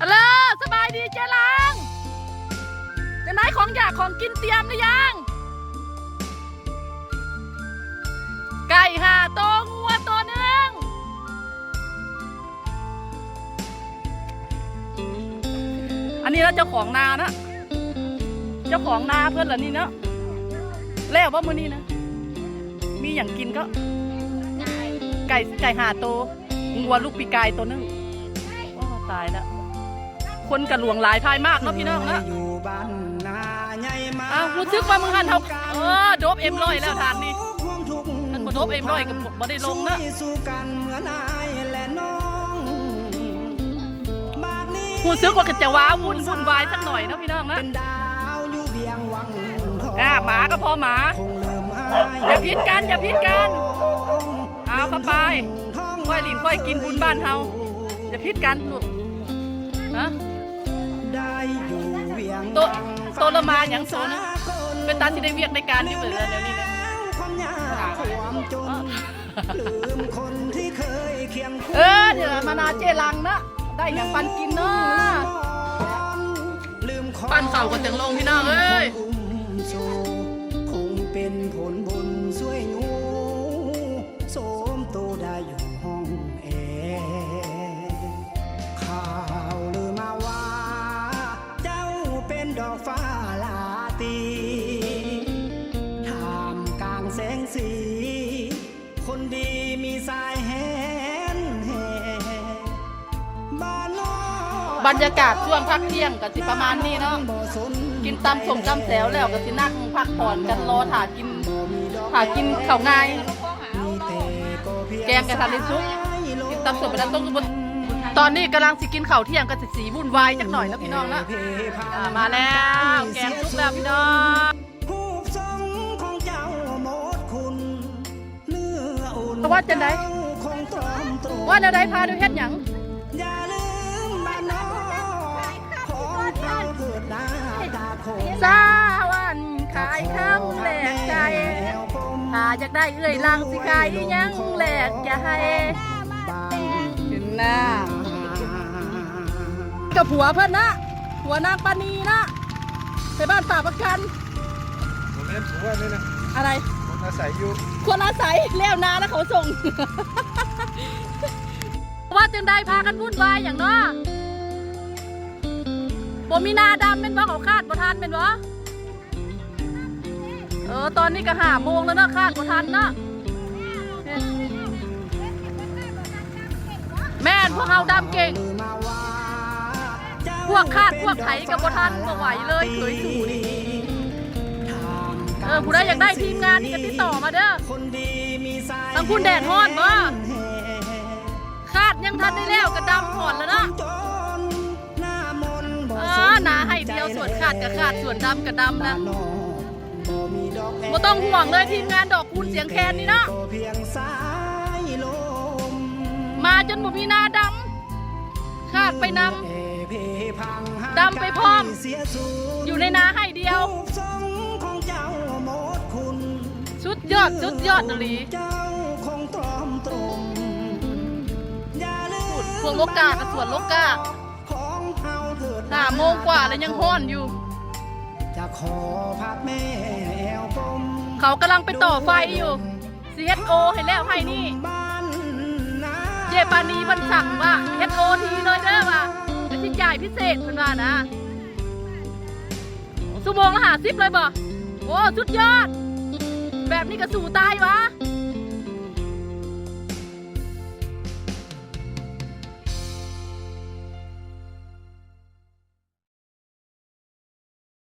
ฮัลโหลสบายดีเจ๊ลังจะไหนของอยากของกินเตรียมหรือยัง ไก่ห่าตัวงัวตัวหนึ่งอันนี้แล้วเจ้าของนานะ เจ้าของนาเพื่อนเหรอนี่เนาะแล้วว่ามือนี้นะ มีอย่างกินก็ ไก่ไก่ห่าตัวงัวลูกปีกายตัวหนึงโอ้ตายแล้ว คนกระหลวงหลายพายมากเนาะพี่น้องนะอยู่บ้านนาใหญ่มาอ้าวรู้สึกว่ามึงหันเท่าเออโดบเอ็มร้อยแล้วทานนี่ความทุกข์มันบ่โดบเอ็มร้อยกับบ่ได้ลงนะสู้สู้กันเหมือนอายและน้องบาดนี้รู้สึกว่าก็จะว้าวุ่นวุ่นวายสักหน่อยเนาะพี่น้องนะเป็นดาวอยู่เบียงวังทองอ่าหมาก็พอหมาคงลืมอายอย่าพิษกันอย่าพิษกันเอาเข้าไปท้องค่อยหลินค่อยกินบุญบ้านเฮาอย่าพิษกันลูกฮะได้ อยู่เวียงโตะโตะละมาอย่างโซนะสากลเป็นตาที่ได้เวียกในการอยู่เหมือนเดี๋ยวนี้นะความยากความจนลืมคนที่เคยเคียงคู่เออเดี๋ยวมานาเจลังนะได้อย่างปันกินเนาะลืมของปั้นเข่ากันจังลงพี่น้องเอ้ยอุ้มสู่คงเป็นผลบุญ แสงสี คนดีมีสายแหนแห่บ้านนอบรรยากาศช่วงพักเที่ยงก็สิประมาณนี้เนาะ บ่สนกินตำส่งตำแซวแล้วก็สินั่งพักผ่อนกันรอถ่ากินถ่ากินข้าวง่าย มีแต่ก็เพียแกงกระทะลิซุป กินตำส่งไปแล้วต้องบนตอนนี้กำลังสิกินข้าวเที่ยงก็สิสีวุ่นวายจักหน่อยแล้วพี่น้องนะอ่ามาแล้ว แกงซุปแล้วพี่น้อง ว่าจะไดคงตรอมตรมว่าแนวใดพาดูเฮ็ดหยังอย่าลืมบ้านนอกของเราเกิดหน้าตาคงสาวันขายข้าวแหลกใจถ้าอยากได้เอื้อยลังสิขายอีหยังแหลกจะให้ถึงหน้ากับผัวเพิ่นนะผัวนางปานีนะไปบ้านป่าประกันผมเล่นถือว่านี่นะอะไรผม อาศัยอยู่คนอาศัยเลี้ยวนาแล้วเขาส่ง ว่าจึงได้พากันวุ่นวายอย่างเนาะบ่มีนาดำเป็นบ่เขาคาดบ่ทันเป็นบ่เออตอนนี้ก็หาโมงแล้วเนาะคาดบ่ทันเนาะแม่นพวกเฮาดำเก่ง พวกคาดพวกไถกับบ่ทันบ่ไหวเลยเคยสู่นี่ ออผู้ใดอยากได้ทีมงานนี่ก็ติดต่อมาเด้อคนดีมีสายทั้งคุณแดดฮ้อนบ่คาดยังทันได้แล้วก็ดำก่อนแล้วเนาะจนหน้ามนต์บ่เอสอนหนาให้เดียวส่วนขาดกับขาดส่วนดำกับดำนะบ้าบ่มีดอกแพรบ่ต้องห่วงเลยทีมงานดอกคูณเสียงแคนนี่เนาะก็เพียงสายลมมาจนบ่มีหน้าดำขาดไปนำเอเพพังหาดำไปพร้อมเสียสูญอยู่ในนาให้เดียว ยอดสุดยอดอหลีเจ้าคงตรอมตรมอย่าลืมพูดพวกโลกากับส่วนโลกาของเฮาเถิดห้าโมงกว่าแล้วยังฮ้อนอยู่จะขอพักแม่แอวกลมเขากำลังไปต่อไฟอยู่ CSO ให้แล้วให้นี่บ้านนาเจปานีมันสั่งว่า SO ทีเลยเด้อว่าเป็นที่จ่ายพิเศษเพิ่นว่านะสุโมงละหาซิบเลยบ่โอ้สุดยอด แบบนี้ก็สู่ตายวะ